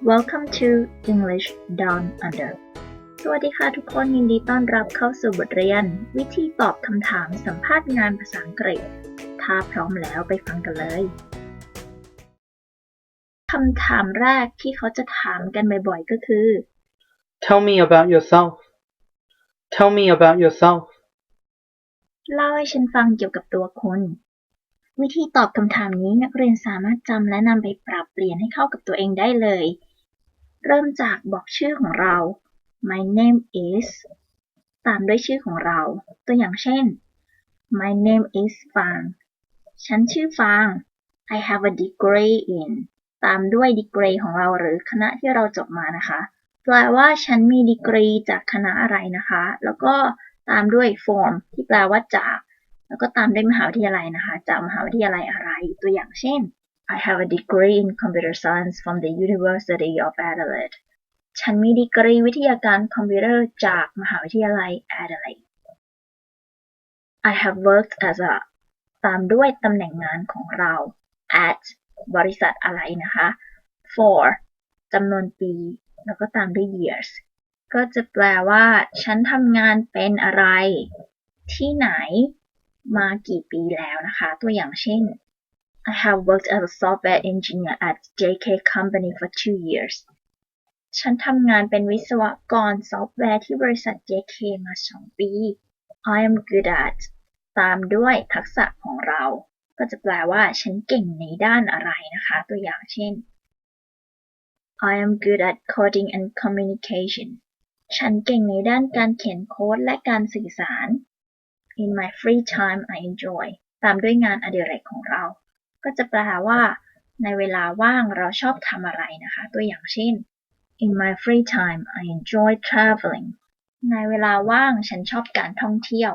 Welcome to English Down Under สวัสดีค่ะทุกคนยินดีต้อนรับเข้าสู่บทเรียน วิธีตอบคำถามสัมภาษณ์งานภาษาอังกฤษ ถ้าพร้อมแล้วไปฟังกันเลยคำถามแรกที่เขาจะถามกันบ่อยๆก็คือ Tell me about yourself. Tell me about yourself. เล่าให้ฉันฟังเกี่ยวกับตัวคุณวิธีตอบคำถามนี้นักเรียนสามารถจำและนำไปปรับเปลี่ยนให้เข้ากับตัวเองได้เลย เริ่มจากบอกชื่อของเรา My name is ตามด้วยชื่อของเรา ตัวอย่างเช่น My name is ฟางฉันชื่อฟาง I have a degree in ตามด้วย degree ของเราหรือคณะที่เราจบมานะคะ แปลว่าฉันมีดีกรีจากคณะอะไรนะคะ แล้วก็ตามด้วย form ที่แปลว่าจาก แล้วก็ตามด้วยมหาวิทยาลัยนะคะ จากมหาวิทยาลัยอะไร ตัวอย่างเช่น I have a degree in computer science from the University of Adelaide ฉันมีดีกรีวิทยาการคอมพิวเตอร์จากมหาวิทยาลัย Adelaide I have worked as a ตามด้วยตำแหน่งงานของเรา at บริษัทอะไรนะคะ for จำนวนปี แล้วก็ตามด้วย years ก็จะแปลว่า ฉันทำงานเป็นอะไร ที่ไหน มากี่ปีแล้วนะคะ ตัวอย่างเช่น I have worked as a software engineer at JK Company for two years ฉันทำงานเป็นวิศวกรซอฟต์แวร์ที่บริษัท JK มาสองปี I am good at ตามด้วยทักษะของเรา ก็จะแปลว่าฉันเก่งในด้านอะไรนะคะ ตัวอย่างเช่น I am good at coding and communication ฉันเก่งในด้านการเขียนโค้ดและการสื่อสาร In my free time I enjoy ตามด้วยงานอดิเรกของเรา ก็จะแปลว่า ในเวลาว่างเราชอบทำอะไรนะคะ ตัวอย่างเช่น In my free time I enjoy traveling ในเวลาว่างฉันชอบการท่องเที่ยว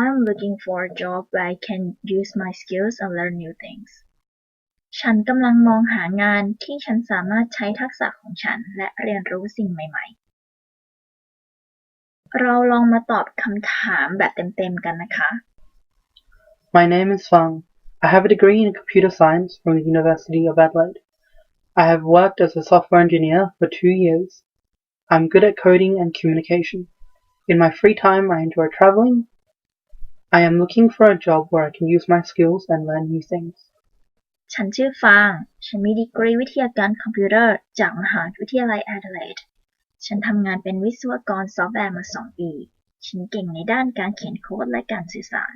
I'm looking for a job where I can use my skills and learn new things ฉันกำลังมองหางานที่ฉันสามารถใช้ทักษะของฉันและเรียนรู้สิ่งใหม่ ๆ เราลองมาตอบคำถามแบบเต็ม ๆ กันนะคะ My name is Fang. I have a degree in computer science from the University of Adelaide. I have worked as a software engineer for two years. I'm good at coding and communication. In my free time, I enjoy traveling. I am looking for a job where I can use my skills and learn new things. ฉันชื่อฟาง ฉันมีดีกรีวิทยาการคอมพิวเตอร์จากมหาวิทยาลัยแอดเลดฉันทำงานเป็นวิศวกรซอฟต์แวร์มาสองปี ฉันเก่งในด้านการเขียนโค้ดและการสื่อสาร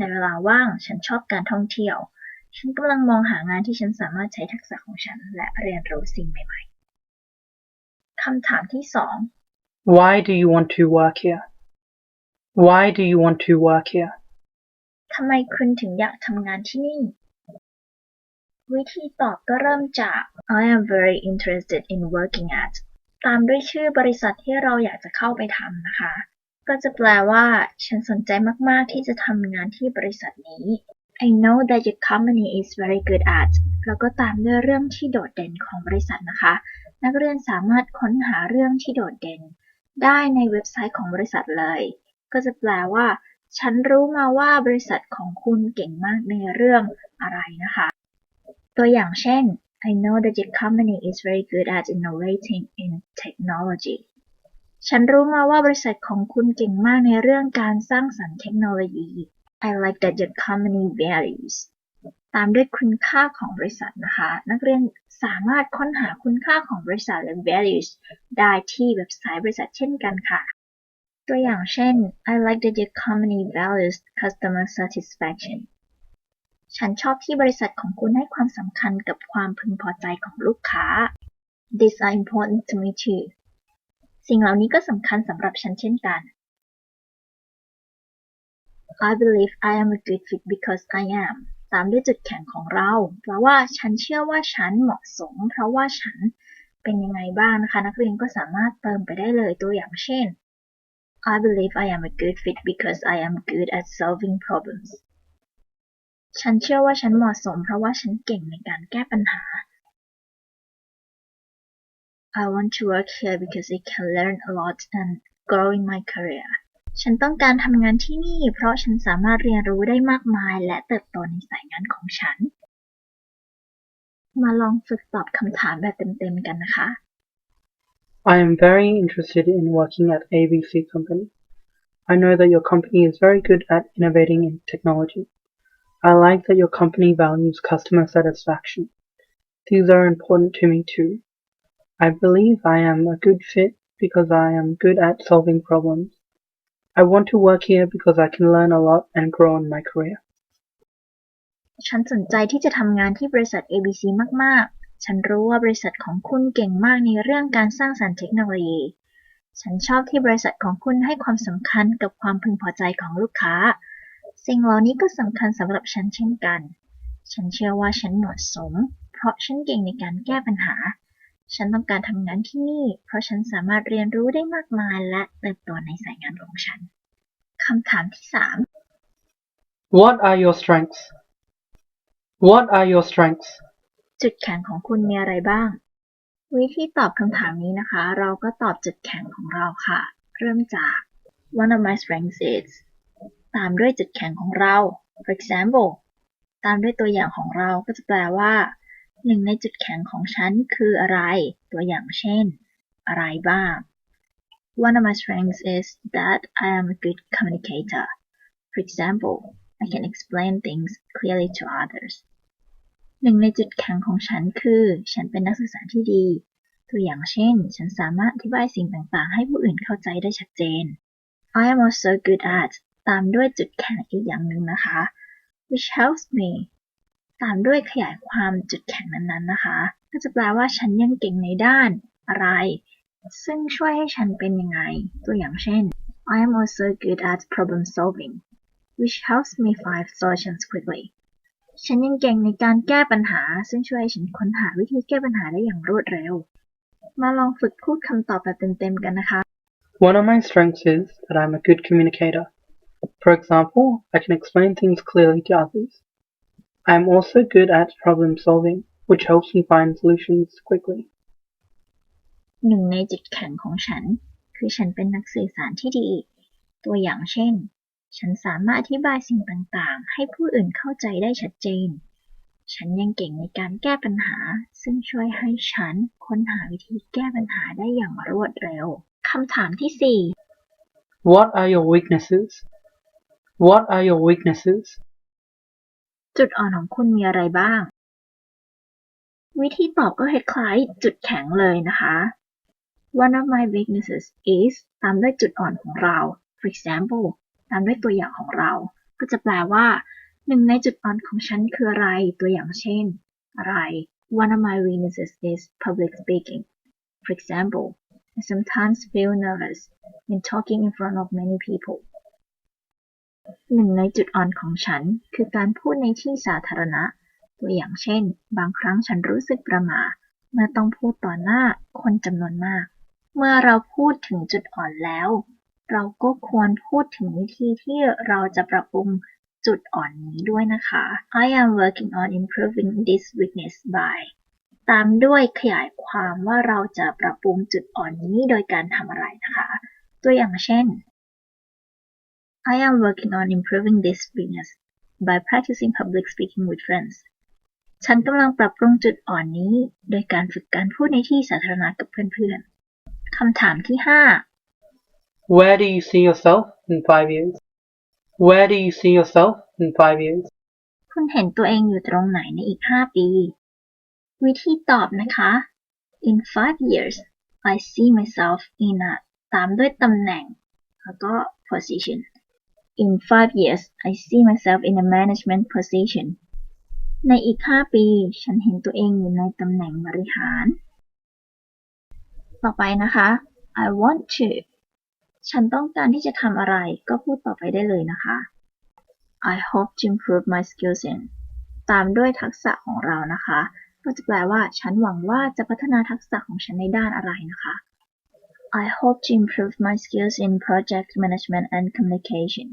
ในเวลาว่างฉันชอบการท่องเที่ยว ฉันกำลังมองหางานที่ฉันสามารถใช้ทักษะของฉันและเรียนรู้สิ่งใหม่ๆคำถามที่สอง Why do you want to work here? Why do you want to work here? ทำไมคุณถึงอยากทำงานที่นี่ วิธีตอบก็เริ่มจาก I am very interested in working at ตามด้วยชื่อบริษัทที่เราอยากจะเข้าไปทำนะคะ ก็จะแปลว่า ฉันสนใจมากๆ ที่จะทำงานที่บริษัทนี้ I know that your company is very good at แล้วก็ตามด้วยเรื่องที่โดดเด่นของบริษัทนะคะ นักเรียนสามารถค้นหาเรื่องที่โดดเด่น ได้ในเว็บไซต์ของบริษัทเลย ก็จะแปลว่า ฉันรู้มาว่าบริษัทของคุณเก่งมากในเรื่องอะไรนะคะ ตัวอย่างเช่น I know that your company is very good at innovating in technology ฉันรู้มาว่าบริษัทของคุณเก่งมากในเรื่องการสร้างสรรค์เทคโนโลยี I like that your company values ตามด้วยคุณค่าของบริษัทนะคะ นักเรียนสามารถค้นหาคุณค่าของบริษัทและ values ได้ที่เว็บไซต์บริษัทเช่นกันค่ะ ตัวอย่างเช่น I like that your company values customer satisfaction ฉันชอบที่บริษัทของคุณให้ความสำคัญกับความพึงพอใจของลูกค้า These are important to me too สิ่งเหล่านี้ก็สำคัญสำหรับฉันเช่นกัน I believe I am a good fit because I am ตามด้วยจุดแข็งของเรา เพราะว่าฉันเชื่อว่าฉันเหมาะสม เพราะว่าฉันเป็นยังไงบ้างนะคะ นักเรียนก็สามารถเติมไปได้เลยตัวอย่างเช่น I believe I am a good fit because I am good at solving problems ฉันเชื่อว่าฉันเหมาะสม เพราะว่าฉันเก่งในการแก้ปัญหา I want to work here because I can learn a lot and grow in my career ฉันต้องการทำงานที่นี่ เพราะฉันสามารถเรียนรู้ได้มากมาย และเติบโตในสายงานของฉัน มาลองฝึกตอบคำถามแบบเต็มๆกันนะคะ I am very interested in working at ABC Company. I know that your company is very good at innovating in technology. I like that your company values customer satisfaction. These are important to me too. I believe I am a good fit because I am good at solving problems. I want to work here because I can learn a lot and grow in my career. ฉันสนใจที่จะทำงานที่บริษัท ABC มาก ๆ ฉันรู้ว่าบริษัทของคุณเก่งมากในเรื่องการสร้างสรรค์เทคโนโลยี ฉันชอบที่บริษัทของคุณให้ความสำคัญกับความพึงพอใจของลูกค้า สิ่งเหล่านี้ก็สำคัญสำหรับฉันเช่นกัน ฉันเชื่อว่าฉันเหมาะสม เพราะฉันเก่งในการแก้ปัญหา ฉันต้องการทำงานที่นี่ เพราะฉันสามารถเรียนรู้ได้มากมายและเติบโตในสายงานของฉันคำถามที่ 3 What are your strengths? What are your strengths? จุดแข็งของคุณมีอะไรบ้าง วิธีตอบคำถามนี้นะคะ เราก็ตอบจุดแข็งของเราค่ะ เริ่มจาก one of my strengths is ตามด้วยจุดแข็งของเรา for example ตามด้วยตัวอย่างของเราก็จะแปลว่า หนึ่งในจุดแข็งของฉันคืออะไร ตัวอย่างเช่น อะไรบ้าง One of my strengths is that I am a good communicator. For example, I can explain things clearly to others. หนึ่งในจุดแข็งของฉันคือ ฉันเป็นนักสื่อสารที่ดี ตัวอย่างเช่น ฉันสามารถอธิบายสิ่งต่างๆ ให้ผู้อื่นเข้าใจได้ชัดเจน I am also good at ตามด้วยจุดแข็งอีกอย่างหนึ่งนะคะ which helps me ตามด้วยขยายความจุดแข็งนั้นๆนะคะ ก็จะแปลว่าฉันยังเก่งในด้านอะไร ซึ่งช่วยให้ฉันเป็นยังไง ตัวอย่างเช่น I am also good at problem solving which helps me find solutions quickly ฉันยังเก่งในการแก้ปัญหา ซึ่งช่วยให้ฉันค้นหาวิธีแก้ปัญหาได้อย่างรวดเร็ว มาลองฝึกพูดคำตอบแบบเต็มๆกันนะคะ One of my strengths is that I'm a good communicator. For example, I can explain things clearly to others. I am also good at problem solving, which helps me find solutions quickly. หนึ่งในจุดแข็งของฉัน คือฉันเป็นนักสื่อสารที่ดี ตัวอย่างเช่น ฉันสามารถอธิบายสิ่งต่างๆ ให้ผู้อื่นเข้าใจได้ชัดเจน ฉันยังเก่งในการแก้ปัญหา ซึ่งช่วยให้ฉันค้นหาวิธีแก้ปัญหาได้อย่างรวดเร็ว คำถามที่ What are your weaknesses? What are your weaknesses? จุดอ่อนของคุณมีอะไรบ้าง วิธีตอบก็คล้ายๆจุดแข็งเลยนะคะ One of my weaknesses is ตามด้วยจุดอ่อนของเรา for example ตามด้วยตัวอย่างของเรา ก็จะแปลว่าหนึ่งในจุดอ่อนของฉันคืออะไร ตัวอย่างเช่น อะไร One of my weaknesses is public speaking. For example, I sometimes feel nervous when talking in front of many people. หนึ่งในจุดอ่อนของฉันคือการพูดในที่สาธารณะ ตัวอย่างเช่น บางครั้งฉันรู้สึกประหม่าเมื่อต้องพูดต่อหน้าคนจำนวนมาก เมื่อเราพูดถึงจุดอ่อนแล้ว เราก็ควรพูดถึงวิธีที่เราจะปรับปรุงจุดอ่อนนี้ด้วยนะคะ I am working on improving this weakness by ตามด้วยขยายความว่าเราจะปรับปรุงจุดอ่อนนี้โดยการทำอะไรนะคะ ตัวอย่างเช่น I am working on improving this weakness by practicing public speaking with friends ฉันกำลังปรับปรุงจุดอ่อนนี้ โดยการฝึกการพูดในที่สาธารณะกับเพื่อนๆ คำถามที่ Where do you see yourself in five years? Where do you see yourself in five years? 5คุณเห็นตัวเองอยู่ตรงไหนในอีก 5 ปี วิธีตอบนะคะ in five years I see myself in a ตามด้วยตำแหน่ง แล้วก็ position in five years I see myself in a management position ในอีก 5 ปี ฉันเห็นตัวเองอยู่ในตำแหน่งบริหาร ต่อไปนะคะ I want to ฉันต้องการที่จะทำอะไรก็พูดต่อไปได้เลยนะคะ I hope to improve my skills in ตามด้วยทักษะของเรานะคะ ก็จะแปลว่าฉันหวังว่าจะพัฒนาทักษะของฉันในด้านอะไรนะคะ I hope to improve my skills in project management and communication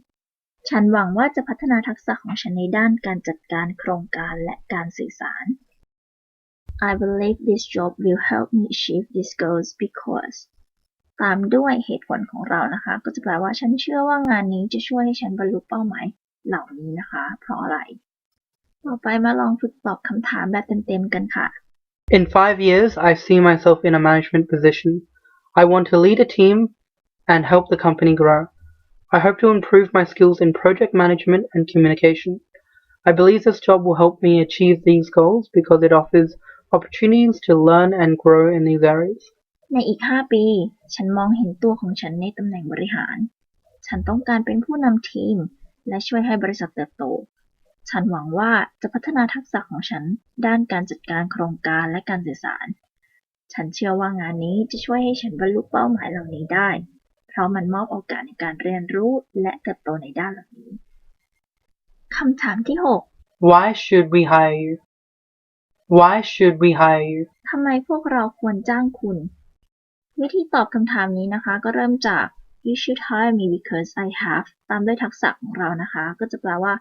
ฉันหวังว่าจะพัฒนาทักษะของฉันในด้านการจัดการโครงการและการสื่อสาร I believe this job will help me achieve these goals because ตามด้วยเหตุผลของเรานะคะ ก็จะแปลว่าฉันเชื่อว่างานนี้จะช่วยให้ฉันบรรลุเป้าหมายเหล่านี้นะคะ เพราะอะไร ต่อไปมาลองฝึกตอบคำถามแบบเต็มๆกันค่ะ In five years, I see myself in a management position. I want to lead a team and help the company grow. I hope to improve my skills in project management and communication. I believe this job will help me achieve these goals because it offers opportunities to learn and grow in these areas. ในอีก 5 ปี ฉันมองเห็นตัวของฉันในตำแหน่งบริหาร ฉันต้องการเป็นผู้นำทีม และช่วยให้บริษัทเติบโต ฉันหวังว่าจะพัฒนาทักษะของฉันด้านการจัดการโครงการและการสื่อสาร ฉันเชื่อว่างานนี้จะช่วยให้ฉันบรรลุเป้าหมายเหล่านี้ได้เพ ราะมันมอบโอกาสในการเรียนรู้และเติบโตในด้านเหล่านี้คำถามที่ Why should we hire you? Why should we hire you? 6ทำไมพวกเราควรจ้างคุณ วิธีตอบคำถามนี้นะคะ ก็เริ่มจาก you should hire me because I have ตามด้วยทักษะของเรานะคะ ก็จะแปลว่า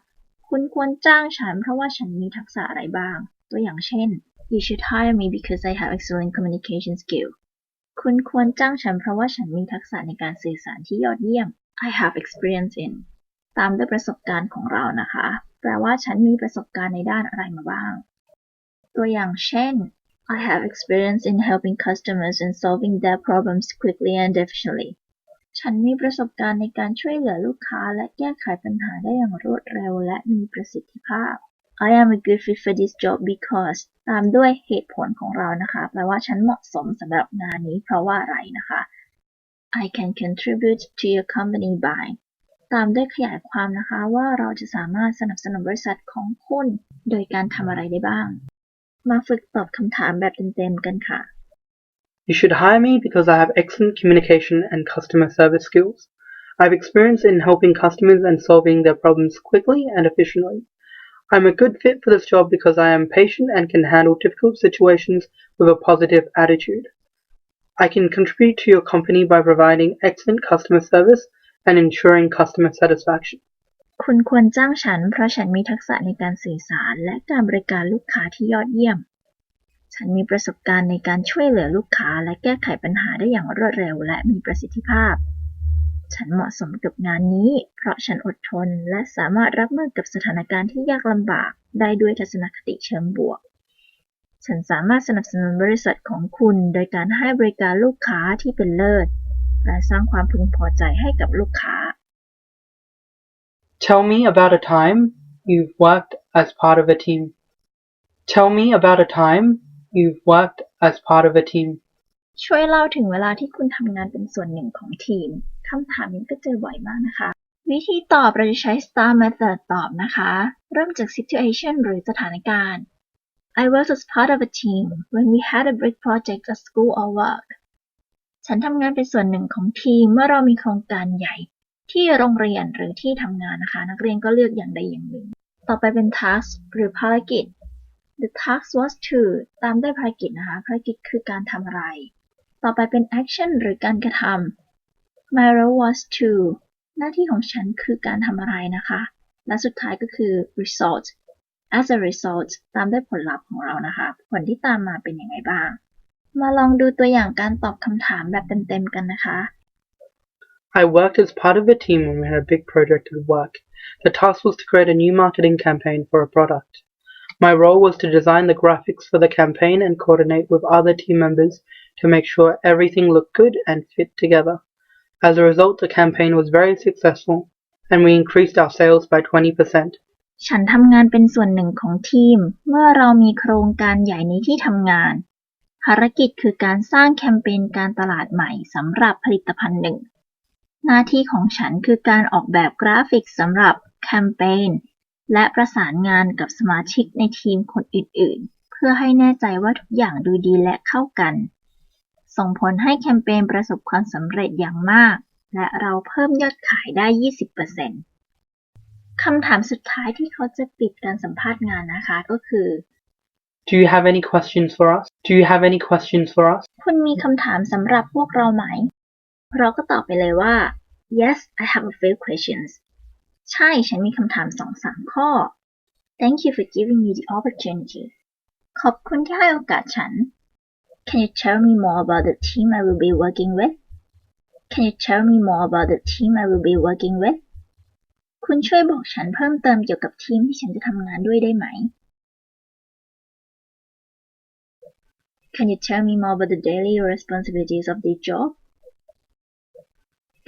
คุณควรจ้างฉัน เพราะว่าฉันมีทักษะอะไรบ้าง ตัวอย่างเช่น you should hire me because I have excellent communication skill คุณควรจ้างฉันเพราะว่าฉันมีทักษะในการสื่อสารที่ยอดเยี่ยม I have experience in ตามด้วยประสบการณ์ของเรานะคะ แปลว่าฉันมีประสบการณ์ในด้านอะไรมาบ้าง ตัวอย่างเช่น I have experience in helping customers and solving their problems quickly and efficiently ฉันมีประสบการณ์ในการช่วยเหลือลูกค้าและแก้ไขปัญหาได้อย่างรวดเร็วและมีประสิทธิภาพ I am a good fit for this job because ตามด้วยเหตุผลของเรานะคะแปลว่าฉันเหมาะสมสำหรับงานนี้เพราะว่าอะไรนะคะ I can contribute to your company by ตามด้วยขยายความนะคะว่าเราจะสามารถสนับสนุนบริษัทของคุณ โดยการทำอะไรได้บ้าง มาฝึกตอบคำถามแบบเต็มๆกันค่ะ You should hire me because I have excellent communication and customer service skills. I have experience in helping customers and solving their problems quickly and efficiently. I'm a good fit for this job because I am patient and can handle difficult situations with a positive attitude. I can contribute to your company by providing excellent customer service and ensuring customer satisfaction. คุณควรจ้างฉันเพราะฉันมีทักษะในการสื่อสารและการบริการลูกค้าที่ยอดเยี่ยม ฉันมีประสบการณ์ในการช่วยเหลือลูกค้าและแก้ไขปัญหาได้อย่างรวดเร็วและมีประสิทธิภาพ ฉันเหมาะสมกับงานนี้ เพราะฉันอดทน และสามารถรับมือกับสถานการณ์ที่ยากลำบากได้ด้วยทัศนคติเชิงบวก ฉันสามารถสนับสนุนบริษัทของคุณโดยการให้บริการลูกค้าที่เป็นเลิศ และสร้างความพึงพอใจให้กับลูกค้า Tell me about a time you've worked as part of a team. Tell me about a time you've worked as part of a team. ช่วยเล่าถึงเวลาที่คุณทำงานเป็นส่วนหนึ่งของทีม คำถามนี้ก็เจอบ่อยมากนะคะ วิธีตอบเราจะใช้ STAR method ตอบนะคะ เริ่มจาก situation หรือสถานการณ์ I was as part of a team when we had a big project at school or work ฉันทำงานเป็นส่วนหนึ่งของทีมเมื่อเรามีโครงการใหญ่ ที่โรงเรียนหรือที่ทำงานนะคะ นักเรียนก็เลือกอย่างใดอย่างหนึ่ง ต่อไปเป็น task หรือภารกิจ The task was to ตามด้วยภารกิจนะคะ ภารกิจคือการทำอะไร ต่อไปเป็น action หรือการกระทำ My role was to หน้าที่ของฉันคือการทำอะไรนะคะ และสุดท้ายก็คือ result as a result ตามด้วยผลลัพธ์ของเรานะคะ ผลที่ตามมาเป็นยังไงบ้าง มาลองดูตัวอย่างการตอบคำถามแบบเต็มๆกันนะคะ I worked as part of a team when we had a big project at work. The task was to create a new marketing campaign for a product. My role was to design the graphics for the campaign and coordinate with other team members to make sure everything looked good and fit together. As a result, the campaign was very successful and we increased our sales by 20%. ฉันทำงานเป็นส่วนหนึ่งของทีม เมื่อเรามีโครงการใหญ่ในที่ทำงาน ภารกิจคือการสร้างแคมเปญการตลาดใหม่สำหรับผลิตภัณฑ์หนึ่ง หน้าที่ของฉันคือการออกแบบกราฟิกสำหรับแคมเปญและประสานงานกับสมาชิกในทีมคนอื่น ๆ เพื่อให้แน่ใจว่าทุกอย่างดูดีและเข้ากัน ส่งผลให้แคมเปญประสบความสำเร็จอย่างมาก และเราเพิ่มยอดขายได้ 20%คำถามสุดท้ายที่เขาจะปิดการสัมภาษณ์งานนะคะก็คือ Do you have any questions for us? Do you have any questions for us? คุณมีคำถามสำหรับพวกเราไหม เราก็ตอบไปเลยว่า yes I have a few questions ใช่ ฉันมีคำถามสองสามข้อ thank you for giving me the opportunity ขอบคุณที่ให้โอกาสฉัน can you tell me more about the team I will be working with can you tell me more about the team I will be working with คุณช่วยบอกฉันเพิ่มเติมเกี่ยวกับทีมที่ฉันจะทำงานด้วยได้ไหม Can you tell me more about the daily responsibilities of the job?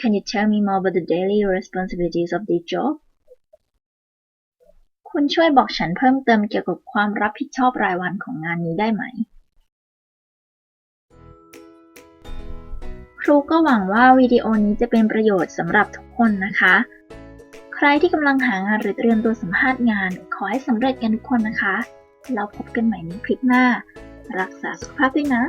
Can you tell me more about the daily responsibilities of the job? คุณช่วยบอกฉันเพิ่มเติมเกี่ยวกับความรับผิดชอบรายวันของงานนี้ได้ไหม รูก็หวังว่าวิดีโอนี้จะเป็นประโยชน์สำหรับทุกคนนะคะ ใครที่กำลังหางานหรือเตรียมตัวสัมภาษณ์งาน ขอให้สำเร็จกันทุกคนนะคะ เราพบกันใหม่ในคลิปหน้า รักษาสุขภาพด้วยนะ